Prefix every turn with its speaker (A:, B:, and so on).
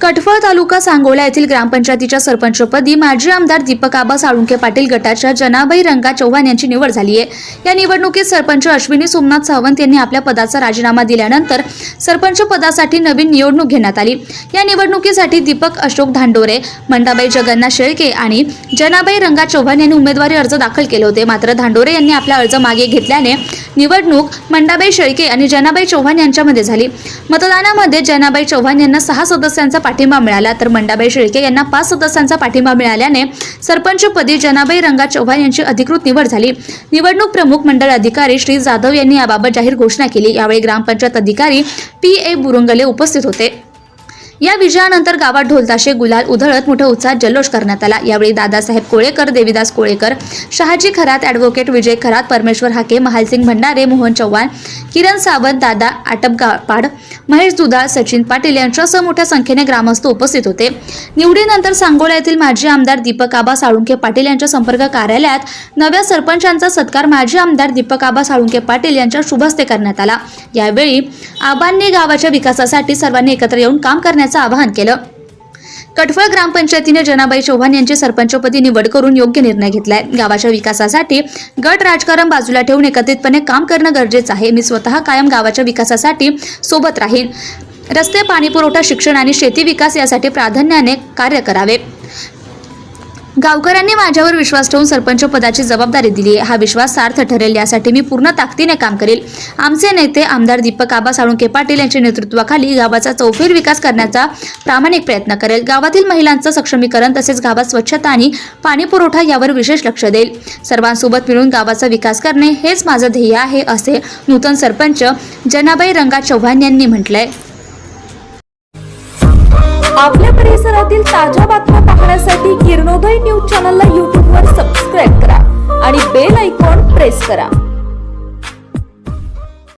A: कटफळ तालुका सांगोला येथील ग्रामपंचायतीच्या सरपंचपदी माजी आमदार दीपक आबा साळुंके पाटील गटाच्या जनाबाई रंगा चव्हाण यांची निवड झाली आहे. या निवडणुकीत सरपंच अश्विनी सोमनाथ सावंत यांनी आपल्या पदाचा राजीनामा दिल्यानंतर सरपंच पदासाठी नवीन निवडणूक घेण्यात आली. या निवडणुकीसाठी दीपक अशोक धांडोरे मंडाबाई जगन्नाथ शेळके आणि जनाबाई रंगा चव्हाण यांनी उमेदवारी अर्ज दाखल केले होते. मात्र धांडोरे यांनी आपला अर्ज मागे घेतल्याने निवडणूक मंडाबाई शेळके आणि जनाबाई चव्हाण यांच्यामध्ये झाली. मतदानामध्ये जनाबाई चव्हाण यांना सहा सदस्यांचा पाठिंबा मिळाला. तर मंडाबाई शेळके यांना पाच सदस्यांचा पाठिंबा मिळाल्याने सरपंचपदी जनाबाई रंगा चव्हाण यांची अधिकृत निवड झाली. निवडणूक प्रमुख मंडळ अधिकारी श्री जाधव यांनी याबाबत जाहीर घोषणा केली. यावेळी ग्रामपंचायत अधिकारी पी ए बुरुंगले उपस्थित होते. या विजयानंतर गावात ढोलताशे गुलाल उधळत मोठा उत्साहात जल्लोष करण्यात आला. यावेळी दादासाहेब कोळेकर देवीदास कोळेकर शहाजी खरात ॲडव्होकेट विजय खरात परमेश्वर हाके महालसिंग भंडारे मोहन चव्हाण किरण सावंत दादा आटपगापाड महेश दुधाळ सचिन पाटील यांच्यासह मोठ्या संख्येने ग्रामस्थ उपस्थित होते. निवडीनंतर सांगोला येथील माजी आमदार दीपक आबा साळुंके पाटील यांच्या संपर्क कार्यालयात नव्या सरपंचांचा सत्कार माजी आमदार दीपक आबा साळुंके पाटील यांच्या शुभस्ते करण्यात आला. यावेळी आबांनी गावाच्या विकासासाठी सर्वांनी एकत्र येऊन काम करण्याचं आवाहन केलं. कठवळ ग्रामपंचायतीने जनाबाई चौहान यांची सरपंचपदी निवड करून योग्य निर्णय घेतलाय. गावाच्या विकासासाठी गट राजकारण बाजूला ठेवून एकत्रितपणे काम करणं गरजेचं आहे. मी स्वतः कायम गावाच्या विकासासाठी सोबत राहीन. रस्ते पाणीपुरवठा शिक्षण आणि शेती विकास यासाठी प्राधान्याने कार्य करावे. गावकऱ्यांनी माझ्यावर विश्वास ठेवून सरपंच पदाची जबाबदारी दिली आहे. हा विश्वास सार्थ ठरेल यासाठी मी पूर्ण ताकदीने काम करेल. आमचे नेते आमदार दीपक आबा साळुंके पाटील यांच्या नेतृत्वाखाली गावाचा चौफेर विकास करण्याचा प्रामाणिक प्रयत्न करेल. गावातील महिलांचं सक्षमीकरण तसेच गावात स्वच्छता आणि पाणी पुरवठा यावर विशेष लक्ष देईल. सर्वांसोबत मिळून गावाचा विकास करणे हेच माझं ध्येय आहे असे नूतन सरपंच जनाबाई रंगा चव्हाण यांनी म्हटलंय.
B: आपल्या परिसरातील ताज्या बातम्या पाहण्यासाठी किरणोदय न्यूज चॅनलला यूट्यूबवर सबस्क्राईब करा आणि बेल आयकॉन प्रेस करा.